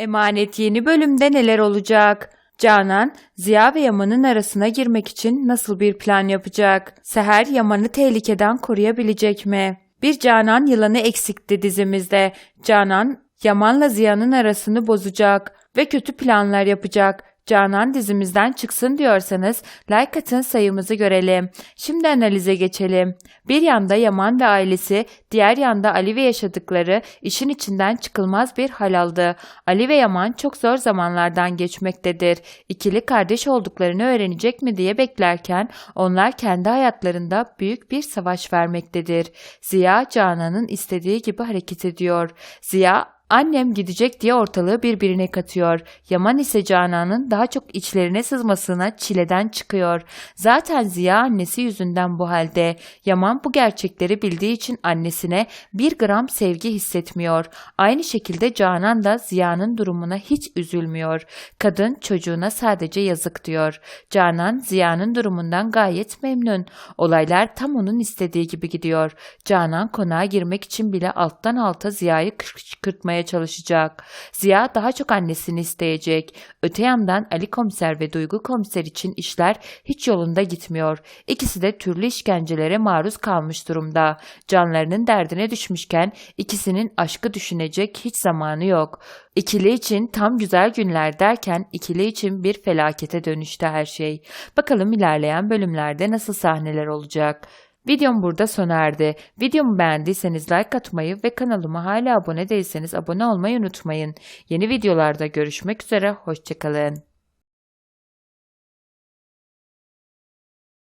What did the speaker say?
Emanet yeni bölümde neler olacak? Canan, Ziya ve Yaman'ın arasına girmek için nasıl bir plan yapacak? Seher Yaman'ı tehlikeden koruyabilecek mi? Bir Canan yılanı eksikti dizimizde. Canan, Yaman'la Ziya'nın arasını bozacak ve kötü planlar yapacak. Canan dizimizden çıksın diyorsanız like atın sayımızı görelim. Şimdi analize geçelim. Bir yanda Yaman ve ailesi, diğer yanda Ali ve yaşadıkları işin içinden çıkılmaz bir hal aldı. Ali ve Yaman çok zor zamanlardan geçmektedir. İkili kardeş olduklarını öğrenecek mi diye beklerken onlar kendi hayatlarında büyük bir savaş vermektedir. Ziya Canan'ın istediği gibi hareket ediyor. Ziya Annem gidecek diye ortalığı birbirine katıyor. Yaman ise Canan'ın daha çok içlerine sızmasına çileden çıkıyor. Zaten Ziya annesi yüzünden bu halde. Yaman bu gerçekleri bildiği için annesine bir gram sevgi hissetmiyor. Aynı şekilde Canan da Ziya'nın durumuna hiç üzülmüyor. Kadın çocuğuna sadece yazık diyor. Canan Ziya'nın durumundan gayet memnun. Olaylar tam onun istediği gibi gidiyor. Canan konağa girmek için bile alttan alta Ziya'yı kışkırtmaya çalışacak. Ziya daha çok annesini isteyecek. Öte yandan Ali komiser ve Duygu komiser için işler hiç yolunda gitmiyor. İkisi de türlü işkencelere maruz kalmış durumda. Canlarının derdine düşmüşken ikisinin aşkı düşünecek hiç zamanı yok. İkili için tam güzel günler derken ikili için bir felakete dönüştü her şey. Bakalım ilerleyen bölümlerde nasıl sahneler olacak. Videom burada sona erdi. Videomu beğendiyseniz like atmayı ve kanalıma hala abone değilseniz abone olmayı unutmayın. Yeni videolarda görüşmek üzere, hoşçakalın.